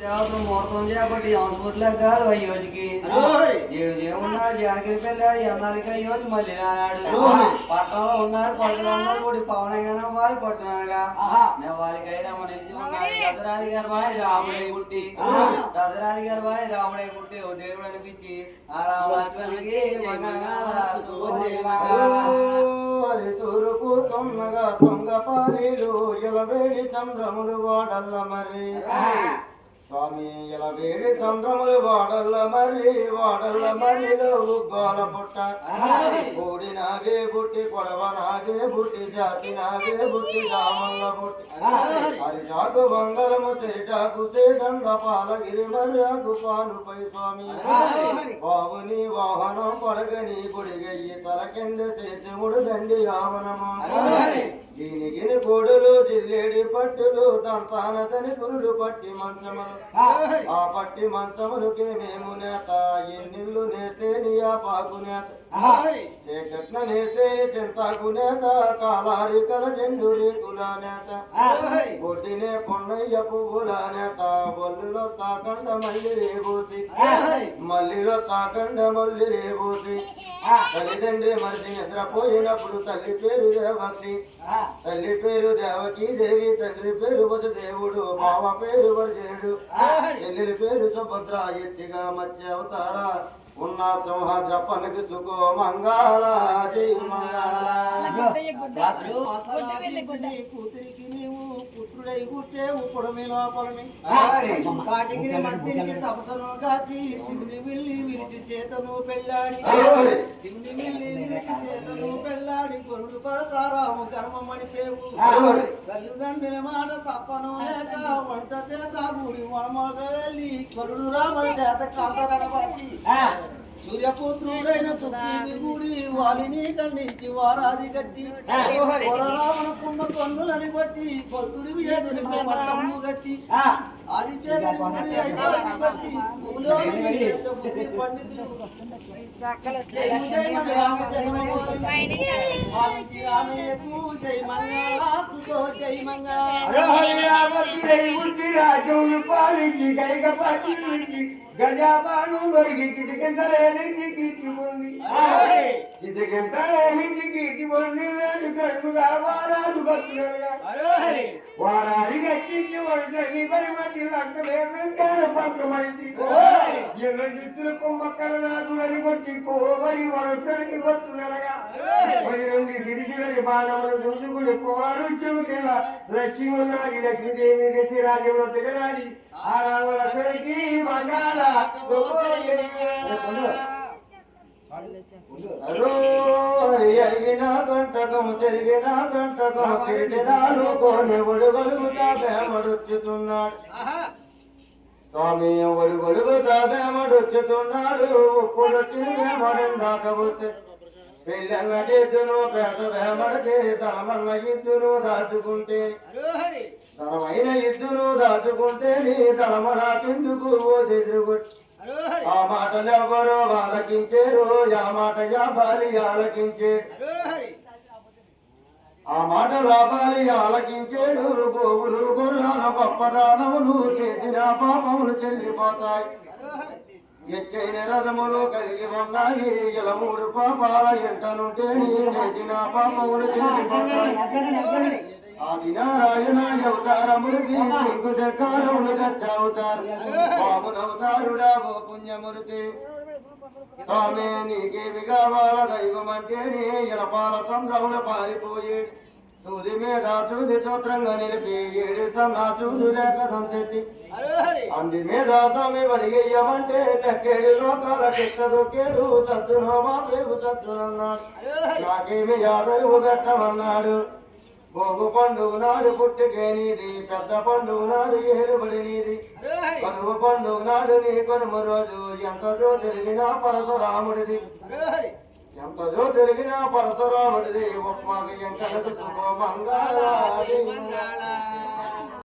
దేవతలు ముహూర్తం చేయబట్టి హాస్పిటల్ కాదు అయ్యోజుకి అరోహరి. ఏమున్నాడు జానకి పెళ్ళాడు ఎన్నాళ్ళకి అయ్యోజు మళ్ళీ నాడు. పట్టణంలో ఉన్నారు పట్టణంలో ఉన్నారు కూడా పవనంగానే మన ఇంటి ఉన్నారు దసరాది గారి వాయి రాముడే గుట్టి. దసరాది గారి వాయి రాముడే గుట్టి ఓ దేవుడు అనిపించి ఆ రామాత్మకి తూరుపు తొమ్మగా తొంగ పాలీలు ఎలవేడి సంద్రములు వాడల్ల మరి స్వామి ఎలవేడి సంద్రములు వాడల్ల మరి వాడల్ల మరిలో ఉగ్గాల పుట్ట. కోడి నాగే బుట్టి కొడవ నాగే బుట్టి జాతి నాగే బుట్టి రామల్ల బుట్టి. హరిటాకు బంగారము సెరిటాకు సేదండ పాలగిరి మర్యాకు పాలుపై స్వామి. బాబుని వాహనం పడగని గుడిగయ్యి తల కింద చేసిముడు దండి యావనము దీనికిని కోడులు జిల్లేడి పట్టులు దంతానతని కురులు పట్టి మంచములు. ఆ. పట్టి మంచములకే మేము నేత? ఎన్నిళ్ళు నేస్తే నీ ఆ పాకు నేత? చేకట్న నేస్తే చింతాకు నేత? కాలారి కల జెండు రేకుల నేత? బొడ్డినే పొన్నయ్య పువ్వుల నేత? బొల్లులో తాకండ మల్లి రేబోసి మల్లిలో తాకండ మల్లి రేబోసి తల్లిదండ్రి మరిచి నిద్రపోయినప్పుడు తల్లి పేరు దేవక్షి తల్లి పేరు దేవకి దేవి తండ్రి పేరు వసుదేవుడు బావ పేరు వర్జనుడు. చెల్లెలి పేరు సుభద్ర ఎత్తిగా మధ్య అవతార. ఉన్న సింహాద్ర పనికి సుఖో మంగాళ కూతురికి నీవు పుత్రుడై పుట్టేవు పొడమి లోపలని. కాటికి మధ్యకి తపసను కాసి శివుని విల్లి విరిచి చేతను పెళ్ళాడి. శివుని విల్లి విరిచి చేతను పెళ్ళాడి కొరుడు పరచారాము కర్మమణి పేవు. తల్లిదండ్రుల మాట తప్పను లేక వంట చేత గుడి వనమాట వెళ్ళి కొరుడు రామ చేత కాంతరడబట్టి సూర్యపుత్రుడైన సుగ్రీవి గుడి వాలిని ఖండించి వారాది గట్టి రావణ కుంభ కన్నులని బట్టి భక్తుడి విజయని పట్టము గట్టి गजा बानू बरगी किसी के तरेली जी की की बोलनी किसी के तरेली जी की की बोलनी मैं निकल मुगा वारा सुबह लगा अरे वारा रिगट्टी की वर्षगी बड़ी मची लगते मैं मैं तेरे पंप मारी थी ये मैं जितने को मकर ना दूर रिगट्टी को बड़ी वर्षगी वर्ष लगा నుండి సిరిసిలని బాణములు దూసుకుని పోవారు చెబుతున్న లక్ష్మి లక్ష్మీదేవి లక్ష్మీ రాజ్యంలో తిరగాడి ఆ రాములకి బంగాళ అరోరి అరిగిన చెరిగిన కంటకం సిరిజనాలు కోని ఒడుగొలుగుతా భేమడొచ్చుతున్నాడు స్వామి ఒడి గొడుగుతా భేమడొచ్చుతున్నాడు ఉప్పుడొచ్చి భేమడం దాకబోతే పెళ్ళన్న చేతును పేద భేమడ చేతలమన్న ఇద్దును దాచుకుంటే. తనమైన ఇద్దును దాచుకుంటే నీ తలమ నాకెందుకు ఓ ఎదురుగొట్టి ఆ మాటలు ఎవరో ఆలకించేరు ఆ మాట యాబాలి ఆలకించేరు ఆ మాట లాభాలి ఆలకించేడు గోవులు గుర్రాల గొప్ప దానములు చేసిన పాపములు చెల్లిపోతాయి. ఎచ్చైన రథములు కలిగి ఉన్నాయి. ఇలా మూడు పాపాల ఎంటనుంటే నీ చేసిన పాపములు చెల్లిపోతాయి ఆది నారాయణ అవతారములకి సింగు చక్రములు గచ్చావుతారు పామునవతారుడా ఓ పుణ్యమూర్తి. స్వామి నీకేమి కావాల? దైవం అంటే నీ ఎలపాల సంద్రముల పారిపోయే సూది మీద సూది సూత్రంగా నిలిపి ఏడు సన్నా సూదు లేక దంతెట్టి అంది మీద స్వామి వడిగేయమంటే నెక్కేడు లోకాల కిష్టదొక్కేడు సత్తునో మా ప్రేమ సత్తునన్నాడు నాకేమి యాదవు పెట్టమన్నాడు భోగు పండుగ నాడు పుట్టుకేనిది పెద్ద పండుగ నాడు ఏలుబడి నీది. కనుమ పండుగ నాడు నీ కనుమ రోజు ఎంతదో తిరిగినా పరశురాముడిది. ఎంతదో తిరిగినా పరశురాముడిది ఒప్పమాకి ఎంకలకు శుభ మంగళ